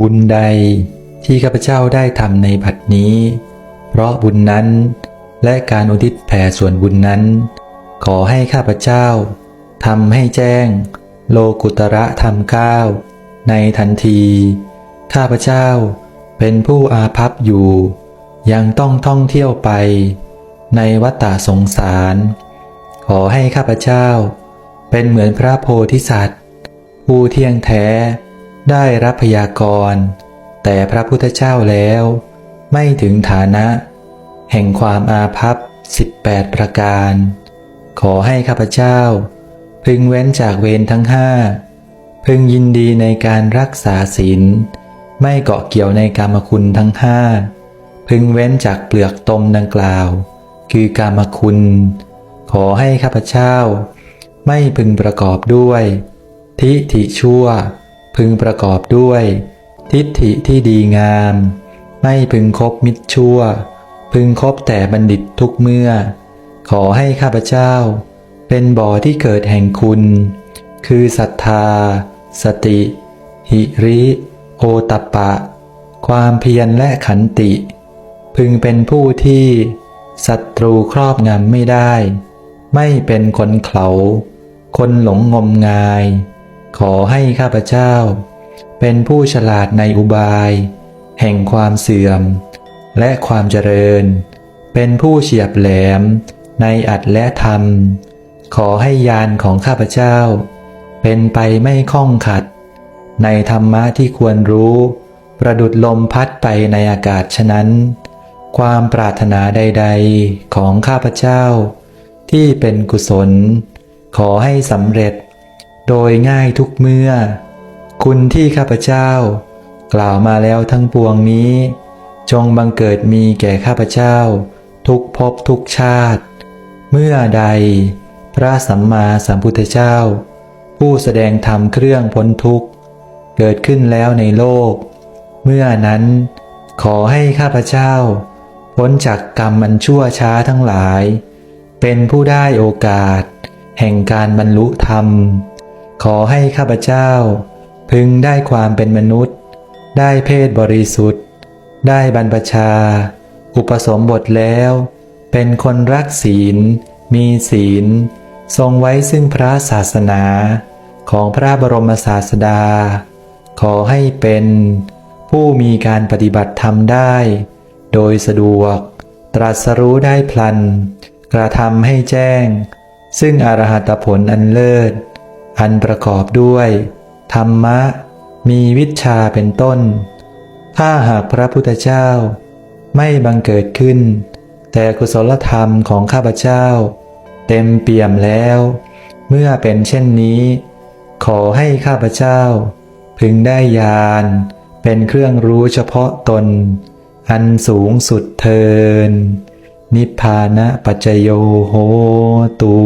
บุญใดที่ข้าพเจ้าได้ทำในบัดนี้ เพราะบุญนั้นและการอุทิศแผ่ส่วนบุญนั้น ขอให้ข้าพเจ้าทำให้แจ้ง โลกุตระธรรมเก้าในทันที ข้าพเจ้าเป็นผู้อาภัพอยู่ ยังต้องท่องเที่ยวไป ในวัฏฏะสงสาร ขอให้ข้าพเจ้า เป็นเหมือนพระโพธิสัตว์ ผู้เที่ยงแท้ ได้รับพยากรณ์แต่พระพุทธเจ้าแล้ว ไม่ถึงฐานะ แห่งความอาภัพ18 ประการ ขอให้ข้าพเจ้า พึงเว้นจากเวรทั้งห้าพึงยินดีในการรักษาศีลไม่เกาะเกี่ยวในกรรมคุณทั้งห้าพึงเว้นจากเปลือกตมดังกล่าว คือกรรมคุณ ขอให้ข้าพเจ้า ไม่พึงประกอบด้วย ทิฏฐิชั่ว พึงประกอบด้วย ทิฏฐิที่ดีงาม ไม่พึงคบมิตรชั่ว พึงคบแต่บัณฑิตทุกเมื่อ ขอให้ข้าพเจ้า เป็นบ่อที่เกิดแห่งคุณ คือศรัทธา สติ หิริ โอตัปปะ ความเพียรและขันติ พึงเป็นผู้ที่ศัตรูครอบงำไม่ได้ ไม่เป็นคนเขา คนหลงงมงาย ขอให้ข้าพเจ้า เป็นผู้ฉลาดในอุบาย แห่งความเสื่อม และความเจริญ เป็นผู้เฉียบแหลม ในอัดและธรรม ขอให้ยานของข้าพเจ้า เป็นไปไม่ข้องขัด ในธรรมะที่ควรรู้ ประดุดลมพัดไปในอากาศฉะนั้น ความปรารถนาใด ๆของข้าพเจ้า ที่เป็นกุศล ขอให้สำเร็จ โดยง่ายทุกเมื่อ คุณที่ข้าพเจ้า กล่าวมาแล้วทั้งปวงนี้ จงบังเกิดมีแก่ข้าพเจ้า ทุกภพทุกชาติ เมื่อใด พระสัมมาสัมพุทธเจ้า ผู้แสดงธรรมเครื่องพ้นทุกข์ เกิดขึ้นแล้วในโลก เมื่อนั้น ขอให้ข้าพเจ้า พ้นจากกรรมมันชั่วช้าทั้งหลาย เป็นผู้ได้โอกาส แห่งการบรรลุธรรม ขอให้ข้าพเจ้า พึงได้ความเป็นมนุษย์ ได้เพศบริสุทธิ์ ได้บรรพชา อุปสมบทแล้ว เป็นคนรักศีล มีศีล ทรงไว้ซึ่งพระศาสนา ของพระบรมศาสดา ขอให้เป็น ผู้มีการปฏิบัติธรรมได้ โดยสะดวก ตรัสรู้ได้พลัน กระทำให้แจ้ง ซึ่งอรหัตผลอันเลิศ อันประกอบด้วย ธรรมะ มีวิชาเป็นต้น ถ้าหากพระพุทธเจ้า ไม่บังเกิดขึ้น แต่กุศลธรรมของข้าพเจ้า เต็มเปี่ยมแล้ว เมื่อเป็นเช่นนี้ ขอให้ข้าพเจ้า พึงได้ญาณเป็นเครื่องรู้เฉพาะตน อันสูงสุดเทินนิพพานะปัจจโยโหตุ